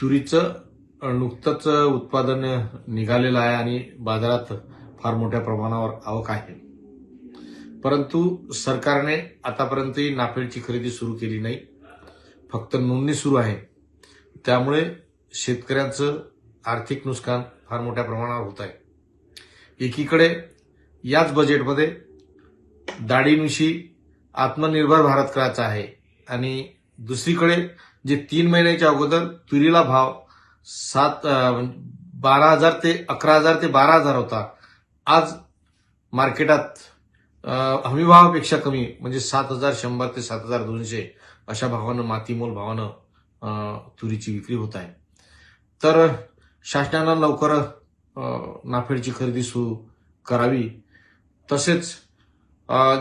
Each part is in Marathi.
तुरीचं नुकतंच उत्पादन निघालेलं आहे आणि बाजारात फार मोठ्या प्रमाणावर आवक आहे. परंतु सरकारने आतापर्यंतही नाफेडची खरेदी सुरू केली नाही. फक्त नोंदणी सुरू आहे. त्यामुळे शेतकऱ्यांचं आर्थिक नुकसान फार मोठ्या प्रमाणावर होत आहे. एकीकडे याच बजेटमध्ये डाळींविषयी आत्मनिर्भर भारत करायचा आहे आणि दुसरीकडे जे तीन महिन्याच्या अगोदर तुरीला भाव सात बारा हजार ते अकरा हजार ते बारा हजार होता. आज मार्केटात हमीभावापेक्षा कमी म्हणजे सात हजार शंभर ते सात हजार दोनशे अशा भावानं मातीमोल भावानं तुरीची विक्री होत आहे. तर शासनानं लवकर नाफेडची खरेदी सुरू करावी. तसेच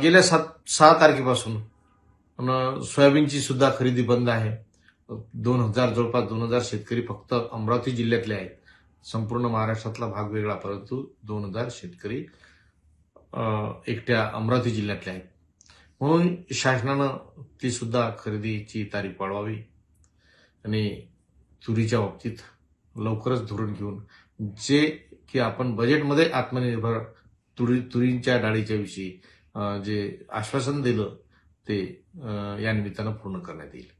गेल्या सात सहा तारखेपासून सोयाबीनची सुद्धा खरेदी बंद आहे. दोन हजार जवळपास दोन हजार शेतकरी फक्त अमरावती जिल्ह्यातले आहेत. संपूर्ण महाराष्ट्रातला भाग वेगळा परंतु दोन हजार शेतकरी एकट्या अमरावती जिल्ह्यातले आहेत. म्हणून शासनानं ती सुद्धा खरेदीची तारीख वाढवावी आणि तुरीच्या बाबतीत लवकरच धोरण घेऊन जे की आपण बजेटमध्ये आत्मनिर्भर तुरी तुरींच्या डाळीच्या विषयी जे आश्वासन दिलं ते या निमित्तानं पूर्ण करण्यात येईल.